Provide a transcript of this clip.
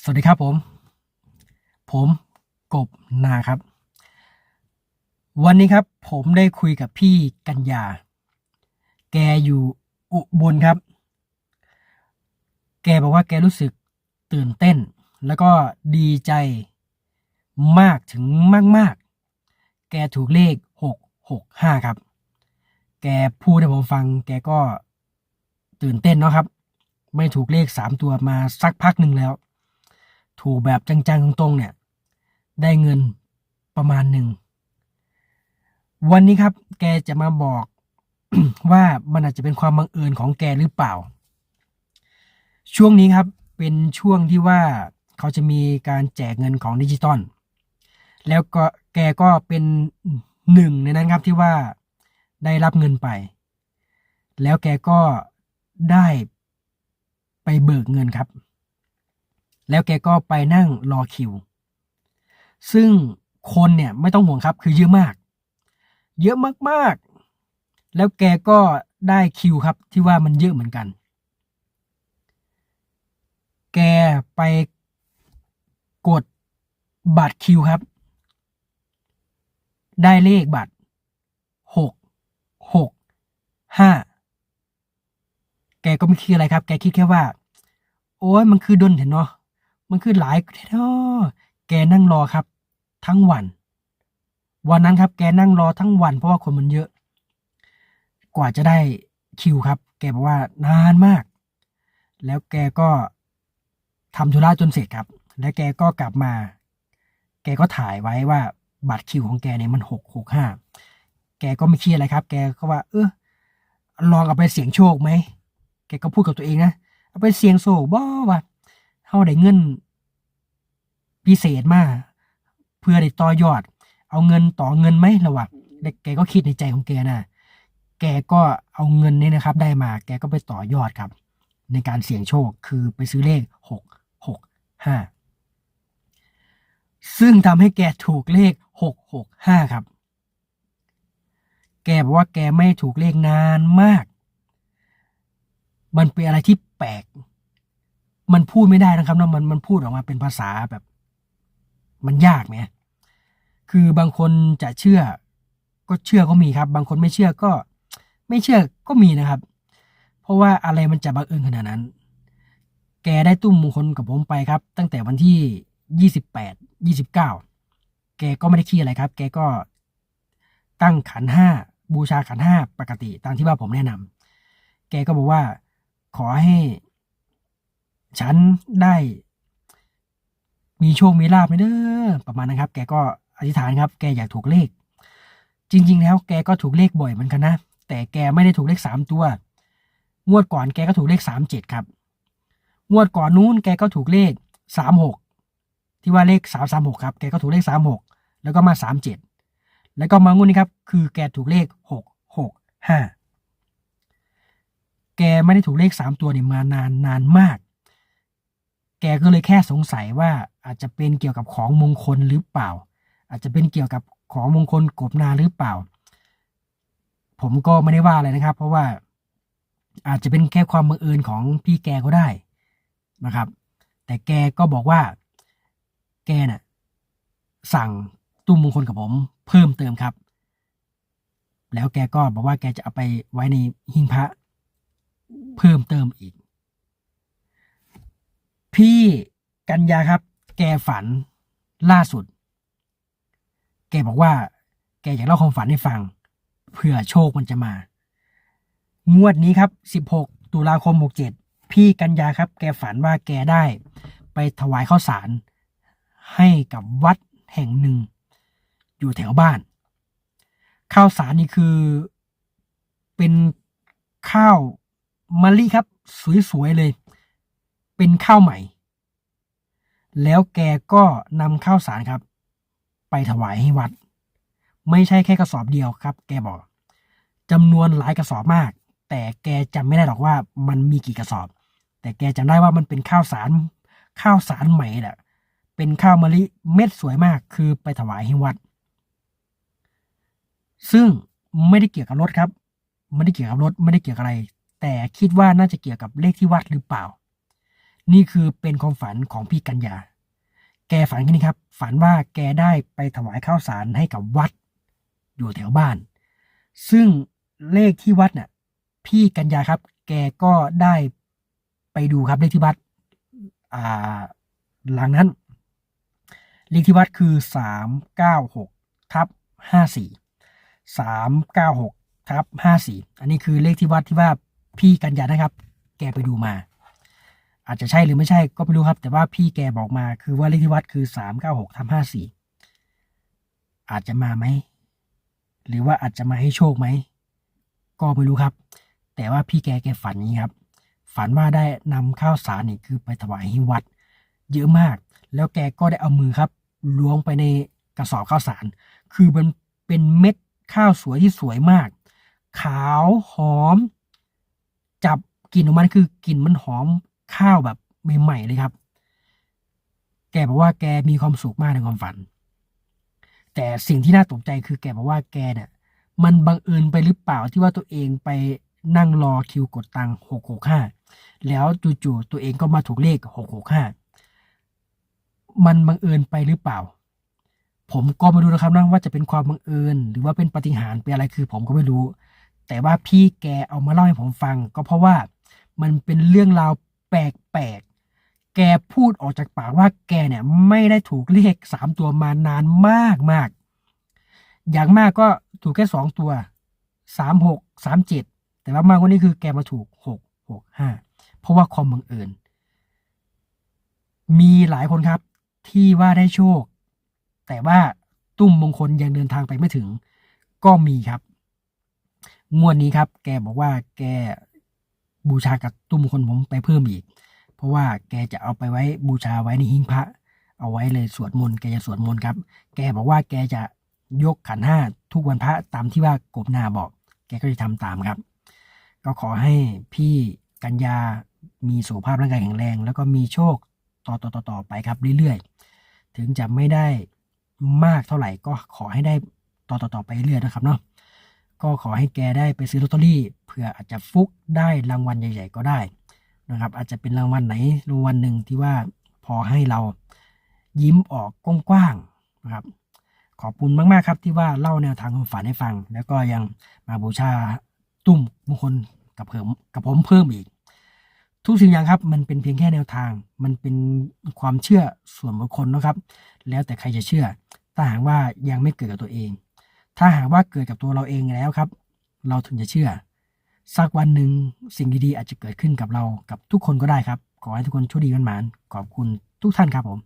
สวัสดีครับผม ผมกบนาครับ วันนี้ครับผมได้คุยกับพี่กัญญา แกอยู่อุบลครับ แกบอกว่าแกรู้สึกตื่นเต้น แล้วก็ดีใจมากถึงมาก ๆ แกถูกเลขหกหกห้าครับ แกพูดให้ผมฟัง แกก็ตื่นเต้นเนาะครับ ไม่ถูกเลขสามตัวมาสักพักหนึ่งแล้ว ถูกแบบจังๆตรงๆเนี่ย ได้เงินประมาณหนึ่ง วันนี้ครับแกจะมาบอกว่ามันอาจจะเป็นความบังเอิญของแกหรือเปล่า ช่วงนี้ครับเป็นช่วงที่ว่าเขาจะมีการแจกเงินของดิจิตอลแล้วก็แกก็เป็นหนึ่งในนั้นครับที่ว่าได้รับเงินไป แล้วแกก็ได้ไปเบิกเงินครับ แล้วแกก็ไปนั่งรอคิว ซึ่งคนเนี่ยไม่ต้องห่วงครับคือเยอะมาก เยอะมากๆ แล้วแกก็ได้คิวครับที่ว่ามันเยอะเหมือนกัน แกไปกดบัตรคิวครับ ได้เลขบัตรหกหกห้าแกก็ไม่คิดอะไรครับ แกคิดแค่ว่า โอ้ยมันคือดนเห็นเนาะ มันคือหลายเนาแกนั่งรอครับ ทั้งวัน วันนั้นครับ แกนั่งรอทั้งวัน เพราะว่าคนมันเยอะ กว่าจะได้คิวครับ แกบอกว่านานมาก แล้วแกก็ทำธุระจนเสร็จครับ แล้วแกก็กลับมา แกก็ถ่ายไว้ว่าบัตรคิวของแกเนี่ยมันหกหกห้าแกก็ไม่เครียดอะไรครับ แกก็ว่า เออลองเอาไปเสี่ยงโชคไหม แกก็พูดกับตัวเองนะ เอาไปเสี่ยงโชคบ่ว่า เฮาได้เงินพิเศษมาเพื่อได้ต่อยอด เอาเงินต่อเงินไหมระหว่างแล้วแกก็คิดในใจของแกนะแกก็เอาเงินนี้นะครับ ได้มา แกก็ไปต่อยอดครับ ในการเสี่ยงโชคคือไปซื้อเลขหกหกห้าซึ่งทำให้แกถูกเลขหกหกห้าครับ แกบอกว่าแกไม่ถูกเลขนานมาก มันเป็นอะไรที่แปลก มันพูดไม่ได้นะครับนะมันมันพูดออกมาเป็นภาษาแบบ มันยากไหมคือบางคนจะเชื่อ ก็เชื่อก็มีครับ บางคนไม่เชื่อก็ ไม่เชื่อก็มีนะครับ เพราะว่าอะไรมันจะบังเอิญขนาดนั้น แกได้ตุ้มมงคลกับผมไปครับ ตั้งแต่วันที่ยี่สิบแปดยี่สิบเก้าแกก็ไม่ได้ขี้อะไรครับ แกก็ตั้งขันห้าบูชาขันห้าปกติตามที่ว่าผมแนะนำแกก็บอกว่าขอให้ ฉันได้มีโชคมีลาบเด้อประมาณนั้นครับ แกก็อธิษฐานครับ แกอยากถูกเลข จริง ๆ แล้วแกก็ถูกเลขบ่อยเหมือนกันนะ แต่แกไม่ได้ถูกเลขสามตัว งวดก่อนแกก็ถูกเลขสามเจ็ดครับ งวดก่อนนู้นแกก็ถูกเลขสามหกที่ว่าเลขสามสามหกครับ แกก็ถูกเลขสามหกแล้วก็มาสามเจ็ดแล้วก็มางวดนี้ครับ คือแกถูกเลขหกหกห้าแกไม่ได้ถูกเลขสามตัวเนี่ยมานานนานมาก แกก็เลยแค่สงสัยว่าอาจจะเป็นเกี่ยวกับของมงคลหรือเปล่า อาจจะเป็นเกี่ยวกับของมงคลกบนาหรือเปล่า ผมก็ไม่ได้ว่าอะไรนะครับ เพราะว่าอาจจะเป็นแค่ความบังเอิญของพี่แกก็ได้นะครับ แต่แกก็บอกว่า แกน่ะสั่งตุ้มมงคลกับผม เพิ่มเติมครับ แล้วแกก็บอกว่าแกจะเอาไปไว้ในหิ้งพระ เพิ่มเติมอีก พี่กัญญาครับ แกฝันล่าสุด แกบอกว่า แกอยากเล่าความฝันให้ฟัง เผื่อโชคมันจะมา งวดนี้ครับ 16 ตุลาคม 67 พี่กัญญาครับ แกฝันว่าแกได้ ไปถวายข้าวสาร ให้กับวัดแห่งหนึ่ง อยู่แถวบ้าน ข้าวสารนี่คือ เป็นข้าวมะลิครับ สวยๆเลย เป็นข้าวใหม่ แล้วแกก็นำข้าวสารครับ ไปถวายให้วัด ไม่ใช่แค่กระสอบเดียวครับ แกบอกจำนวนหลายกระสอบมาก แต่แกจำไม่ได้หรอกว่ามันมีกี่กระสอบ แต่แกจำได้ว่ามันเป็นข้าวสารข้าวสารใหม่แหละเป็นข้าวมะลิเม็ดสวยมาก คือไปถวายให้วัด ซึ่งไม่ได้เกี่ยวกับรถครับ ไม่ได้เกี่ยวกับรถ ไม่ได้เกี่ยวกับอะไร แต่คิดว่าน่าจะเกี่ยวกับเลขที่วัดหรือเปล่า นี่คือเป็นความฝันของพี่กัญญา แกฝันแค่นี้ครับ ฝันว่าแกได้ไปถวายข้าวสารให้กับวัด อยู่แถวบ้าน ซึ่งเลขที่วัดน่ะ พี่กัญญาครับ แกก็ได้ไปดูครับเลขที่วัด อ่า หลังนั้น เลขที่วัดคือสามเก้าหกทับห้าสี่สามเก้าหกทับห้าสี่อันนี้คือเลขที่วัดที่ว่าพี่กัญญานะครับ แกไปดูมา อาจจะใช่หรือไม่ใช่ก็ไม่รู้ครับ แต่ว่าพี่แกบอกมาคือว่าเลขที่วัดคือสามเก้าหกทับห้าสี่อาจจะมาไหมหรือว่าอาจจะมาให้โชคไหมก็ไม่รู้ครับ แต่ว่าพี่แกแกฝันนี้ครับ ฝันว่าได้นำข้าวสารนี่คือไปถวายให้วัด เยอะมาก แล้วแกก็ได้เอามือครับล้วงไปในกระสอบข้าวสาร คือมันเป็นเม็ดข้าวสวยที่สวยมาก ขาวหอม จับกลิ่นของมันคือกลิ่นมันหอม ข้าวแบบใหม่ๆเลยครับ แกบอกว่าแกมีความสุขมากในความฝัน แต่สิ่งที่น่าตกใจคือแกบอกว่าแกเนี่ยมันบังเอิญไปหรือเปล่าที่ว่าตัวเองไปนั่งรอคิวกดตังค์หกหกห้าแล้วจู่ๆตัวเองก็มาถูกเลขหกหกห้ามันบังเอิญไปหรือเปล่า ผมก็ไม่รู้นะครับนะว่าจะเป็นความบังเอิญ หรือว่าเป็นปฏิหารเป็นอะไรคือผมก็ไม่รู้ แต่ว่าพี่แกเอามาเล่าให้ผมฟัง ก็เพราะว่ามันเป็นเรื่องราว แปลกๆ แกพูดออกจากปากว่าแกเนี่ยไม่ได้ถูกเลขสามตัวมานานมากมาก อย่างมากก็ถูกแค่สองตัวสามหกสามเจ็ดแต่ว่ามากกว่านี้คือแกมาถูกหกหกห้าเพราะว่าความบังเอิญ มีหลายคนครับที่ว่าได้โชค แต่ว่าตุ้มมงคลยังเดินทางไปไม่ถึง ก็มีครับ งวดนี้ครับ แกบอกว่าแก บูชากับตุ้มคลผมไปเพิ่มอีก เพราะว่าแกจะเอาไปไว้บูชาไว้ในหิ้งพระ เอาไว้เลยสวดมนต์แกจะสวดมนต์ครับ แกบอกว่าแกจะยกขันห้าทุกวันพระตามที่ว่ากบนาบอก แกก็จะทำตามครับ ก็ขอให้พี่กัญญา มีสุขภาพร่างกายแข็งแรง แล้วก็มีโชคต่อต่อต่อตอไปครับเรื่อยๆ ถึงจะไม่ได้มากเท่าไหร่ก็ขอให้ได้ต่อต่อต่อไปเรื่อยนะครับเนาะ ก็ขอให้แกได้ไปซื้อลอตเตอรี่เผื่ออาจจะฟุกได้รางวัลใหญ่ ๆ ก็ได้นะครับ อาจจะเป็นรางวัลไหนรางวัลหนึ่งที่ว่าพอให้เรายิ้มออกกว้างๆนะครับ ขอบคุณมากๆครับที่ว่าเล่าแนวทางความฝันให้ฟัง แล้วก็ยังมาบูชาตุ้มมงคลกับผมกับผมเพิ่มอีก ทุกสิ่งอย่างครับ มันเป็นเพียงแค่แนวทาง มันเป็นความเชื่อส่วนบุคคลนะครับ แล้วแต่ใครจะเชื่อถ้าหากว่ายังไม่เกิดกับตัวเอง ถ้าหากว่าเกิดกับตัวเราเองแล้วครับ เราถึงจะเชื่อ สักวันหนึ่งสิ่งดีๆอาจจะเกิดขึ้นกับเรากับทุกคนก็ได้ครับ ขอให้ทุกคนโชคดีมันหมานขอบคุณทุกท่านครับผม